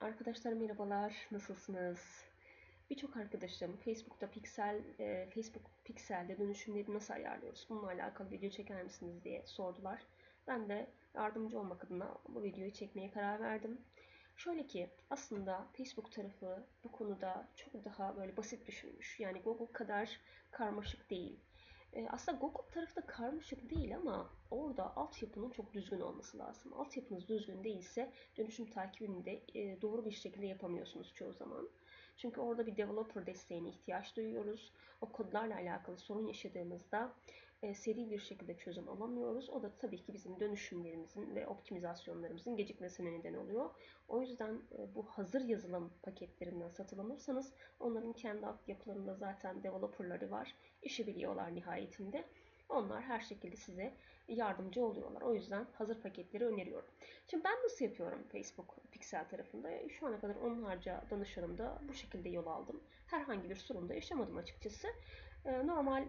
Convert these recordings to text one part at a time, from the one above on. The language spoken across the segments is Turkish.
Arkadaşlar merhabalar, nasılsınız? Birçok arkadaşım Facebook'ta Pixel, e, Facebook Pixel'de dönüşümleri nasıl ayarlıyoruz? Bununla alakalı video çeker misiniz diye sordular. Ben de yardımcı olmak adına bu videoyu çekmeye karar verdim. Şöyle ki aslında Facebook tarafı bu konuda çok daha böyle basit düşünmüş. Yani Google kadar karmaşık değil. E, aslında Google tarafı da karmaşık değil ama orada altyapının çok düzgün olması lazım. Altyapınız düzgün değilse dönüşüm takibini de e, doğru bir şekilde yapamıyorsunuz çoğu zaman. Çünkü orada bir developer desteğine ihtiyaç duyuyoruz. O kodlarla alakalı sorun yaşadığımızda e, seri bir şekilde çözüm alamıyoruz. O da tabii ki bizim dönüşümlerimizin ve optimizasyonlarımızın gecikmesine neden oluyor. O yüzden e, bu hazır yazılım paketlerinden satın alırsanız onların kendi yapılarında zaten developerları var. İşi biliyorlar nihayetinde. Onlar her şekilde size yardımcı oluyorlar. O yüzden hazır paketleri öneriyorum. Şimdi ben nasıl yapıyorum Facebook Pixel tarafında? Şu ana kadar onlarca danışanımda bu şekilde yol aldım. Herhangi bir sorun da yaşamadım açıkçası. Ee, normal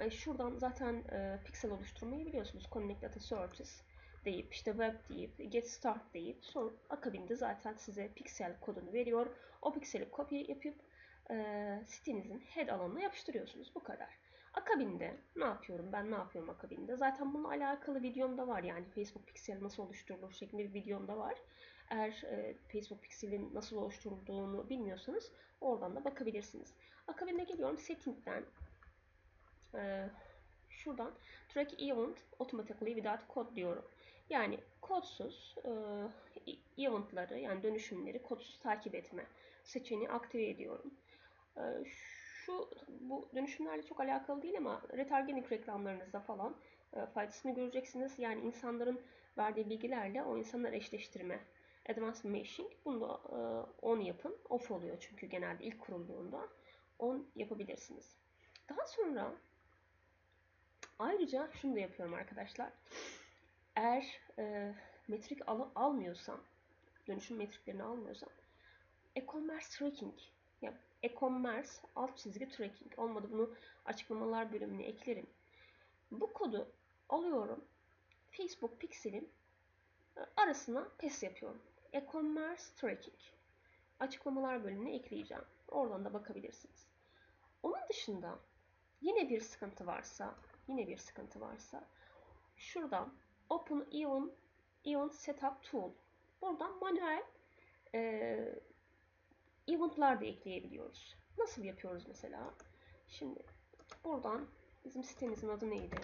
e, şuradan zaten e, Pixel oluşturmayı biliyorsunuz. Connect Data Sources deyip işte web deyip get start deyip sonra akabinde zaten size pixel kodunu veriyor. O pikseli kopya yapıp e, sitenizin head alanına yapıştırıyorsunuz. Bu kadar. Akabinde ne yapıyorum ben ne yapıyorum akabinde? Zaten bununla alakalı videom da var yani Facebook Pixel nasıl oluşturulur şeklinde bir videom da var. Eğer e, Facebook Pixel'in nasıl oluşturulduğunu bilmiyorsanız oradan da bakabilirsiniz. Akabinde geliyorum Setting'den e, şuradan Track Event Automatically Without Code diyorum. Yani kodsuz e, eventları yani dönüşümleri kodsuz takip etme seçeneği aktive ediyorum. E, şu bu dönüşümlerle çok alakalı değil ama retargeting reklamlarınızda falan e, faydasını göreceksiniz. Yani insanların verdiği bilgilerle o insanlar eşleştirme. Advanced Matching. Bunu da e, on yapın. Off oluyor çünkü genelde ilk kurulduğunda. On yapabilirsiniz. Daha sonra ayrıca şunu da yapıyorum arkadaşlar. Eğer e, metrik al almıyorsam, dönüşüm metriklerini almıyorsam e-commerce tracking ya e-commerce alt çizgi tracking olmadı bunu açıklamalar bölümüne eklerim. Bu kodu alıyorum. Facebook Pixel'in e, arasına pes yapıyorum. E-commerce tracking. Açıklamalar bölümüne ekleyeceğim. Oradan da bakabilirsiniz. Onun dışında yine bir sıkıntı varsa, yine bir sıkıntı varsa şuradan Open Event, Event Setup Tool. Buradan manuel e, eventlar da ekleyebiliyoruz. Nasıl yapıyoruz mesela? Şimdi buradan bizim sitemizin adı neydi?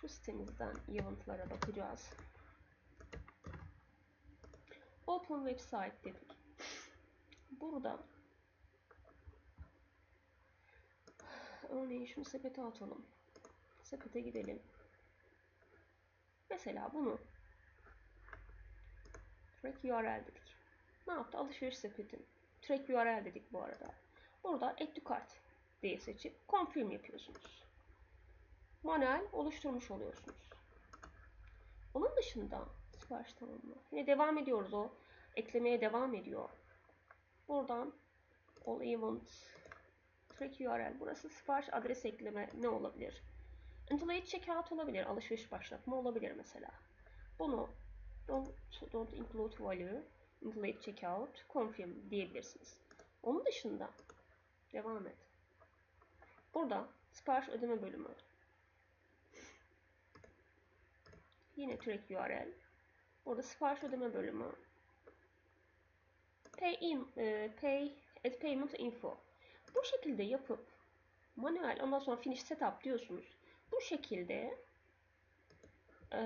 Şu sitemizden eventlara bakacağız. Open website dedik. Burada örneğin şunu sepete atalım. Sepete gidelim. Mesela bunu track URL dedik. Ne yaptı? Alışveriş sepetin. Track URL dedik bu arada. Burada add to cart diye seçip confirm yapıyorsunuz. Manuel oluşturmuş oluyorsunuz. Onun dışında sipariş tamamla. Yine devam ediyoruz o. Eklemeye devam ediyor. Buradan all events track URL. Burası sipariş adres ekleme ne olabilir? Until checkout olabilir. Alışveriş başlatma olabilir mesela. Bunu don't, don't include value Late Checkout, Confirm diyebilirsiniz. Onun dışında devam et. Burada sipariş ödeme bölümü. Yine track URL. Burada sipariş ödeme bölümü. Pay, in, e, pay at payment info. Bu şekilde yapıp manuel ondan sonra finish setup diyorsunuz. Bu şekilde e,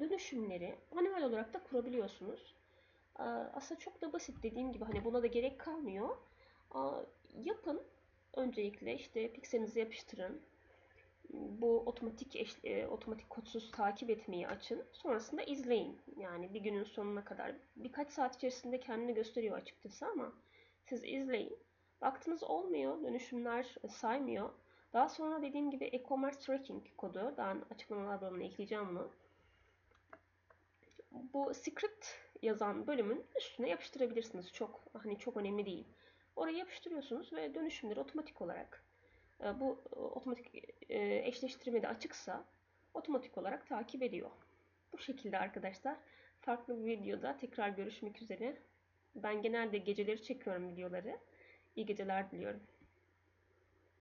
dönüşümleri manuel olarak da kurabiliyorsunuz. Aslında çok da basit dediğim gibi hani buna da gerek kalmıyor. Yapın. Öncelikle işte pikselinizi yapıştırın. Bu otomatik eş, e, otomatik kodsuz takip etmeyi açın. Sonrasında izleyin. Yani bir günün sonuna kadar birkaç saat içerisinde kendini gösteriyor açıkçası ama siz izleyin. Baktınız olmuyor, dönüşümler saymıyor. Daha sonra dediğim gibi e-commerce tracking kodu, daha açıklamalar bölümüne ekleyeceğim bunu. Bu script yazan bölümün üstüne yapıştırabilirsiniz. Çok hani çok önemli değil. Oraya yapıştırıyorsunuz ve dönüşümleri otomatik olarak e, bu e, otomatik e, de açıksa otomatik olarak takip ediyor. Bu şekilde arkadaşlar Farklı bir videoda tekrar görüşmek üzere. Ben genelde geceleri çekiyorum videoları. İyi geceler diliyorum.